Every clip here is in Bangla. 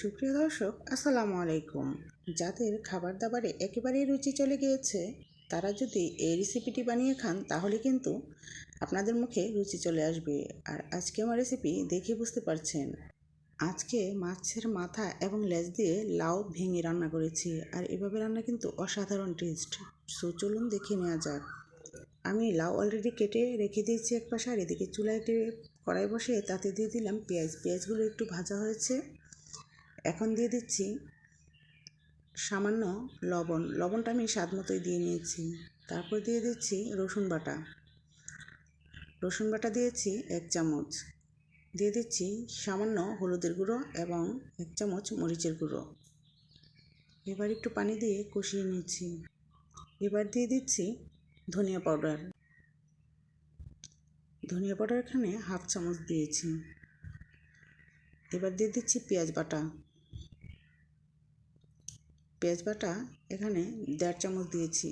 সুপ্রিয় দর্শক, আসসালামু আলাইকুম। যাদের খাবার দাবারে একেবারেই রুচি চলে গিয়েছে, তারা যদি এই রেসিপিটি বানিয়ে খান, তাহলে কিন্তু আপনাদের মুখে রুচি চলে আসবে। আর আজকে আমার রেসিপি দেখে বুঝতে পারছেন। আজকে মাছের মাথা এবং লেজ দিয়ে লাউ ভেঙে রান্না করেছি। আর এভাবে রান্না কিন্তু অসাধারণ টেস্ট সো চলুন দেখে নেওয়া যাক। আমি লাউ অলরেডি কেটে রেখে দিয়েছি এক পাশে, আর এদিকে চুলায় একটি কড়াই বসিয়ে তাতে দিয়ে দিলাম পেঁয়াজ। পেঁয়াজগুলো একটু ভাজা হয়েছে। এখন দিয়ে দিচ্ছি সামান্য লবণ। লবণটা আমি স্বাদ মতোই দিয়ে নিয়েছি। তারপর দিয়ে দিচ্ছি রসুন বাটা। রসুন বাটা দিয়েছি এক চামচ। দিয়ে দিচ্ছি সামান্য হলুদের গুঁড়ো এবং এক চামচ মরিচের গুঁড়ো। এবার একটু পানি দিয়ে কষিয়ে নিচ্ছি। এবার দিয়ে দিচ্ছি ধনিয়া পাউডার। ধনিয়া পাউডার এখানে হাফ চামচ দিয়েছি। এবার দিয়ে দিচ্ছি পেঁয়াজ বাটা। পেঁয়াজ বাটা এখানে দেড় চামচ দিয়েছি।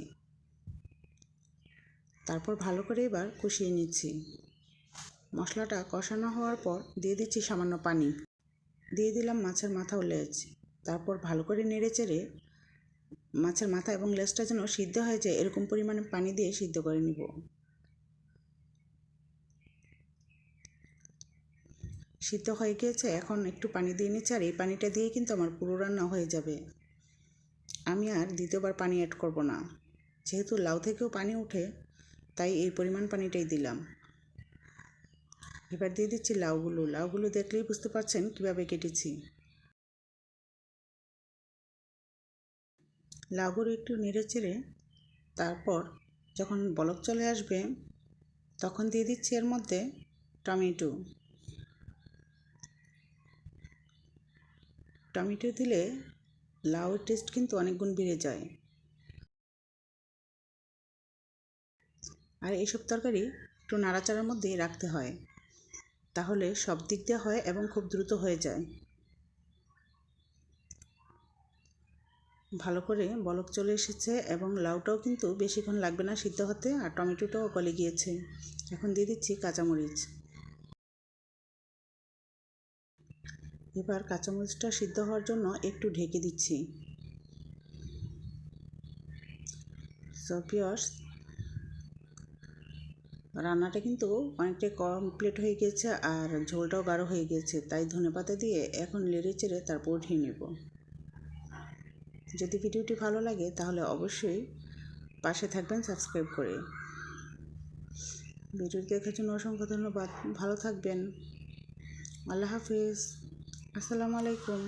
তারপর ভালো করে এবার কষিয়ে নিচ্ছি। মশলাটা কষানো হওয়ার পর দিয়ে দিচ্ছি সামান্য পানি। দিয়ে দিলাম মাছের মাথা ও লেজ। তারপর ভালো করে নেড়ে চেড়ে মাছের মাথা এবং লেজটা যেন সিদ্ধ হয়ে যায়, এরকম পরিমাণে পানি দিয়ে সিদ্ধ করে নিব। সিদ্ধ হয়ে গিয়েছে, এখন একটু পানি দিয়ে নিচ্ছি, আর এই পানিটা দিয়ে কিন্তু আমার পুরো রান্না হয়ে যাবে। আমি আর দ্বিতীয়বার পানি অ্যাড করব না। যেহেতু লাউ থেকেও পানি ওঠে তাই এই পরিমাণ পানিটাই দিলাম। এবার দিয়ে দিচ্ছি লাউগুলো। লাউগুলো দেখলেই বুঝতে পারছেন কীভাবে কেটেছি। লাউগুলো একটু নেড়ে চেড়ে তারপর যখন বলক চলে আসবে, তখন দিয়ে দিচ্ছি এর মধ্যে টমেটো। টমেটো দিলে লাউয়ের টেস্ট কিন্তু অনেক গুণ বেড়ে যায়। আর এইসব তরকারি একটু নাড়াচাড়ার মধ্যেই রাখতে হয়। তাহলে সব দিক দিয়ে হয় এবং খুব দ্রুত হয়ে যায়। ভালো করে বলক চলে এসেছে এবং লাউটাও কিন্তু বেশিক্ষণ লাগবে না সিদ্ধ হতে আর টমেটোটাও গলে গিয়েছে। এখন দিয়ে দিচ্ছি কাঁচামরিচ। এবার কাঁচামরিচটা সিদ্ধ হওয়ার জন্য একটু ঢেকে দিচ্ছি। সপিয়স রান্নাটা কিন্তু অনেকটাই কমপ্লিট হয়ে গিয়েছে আর ঝোলটাও গাঢ় হয়ে গিয়েছে তাই ধনেপাতা দিয়ে এখন লেড়ে চেড়ে তারপর উঠিয়ে নেব। যদি ভিডিওটি ভালো লাগে, তাহলে অবশ্যই পাশে থাকবেন সাবস্ক্রাইব করে। ভিডিওটি দেখার জন্য অসংখ্য ধন্যবাদ। ভালো থাকবেন। আল্লাহ হাফিজ। আসসালামু আলাইকুম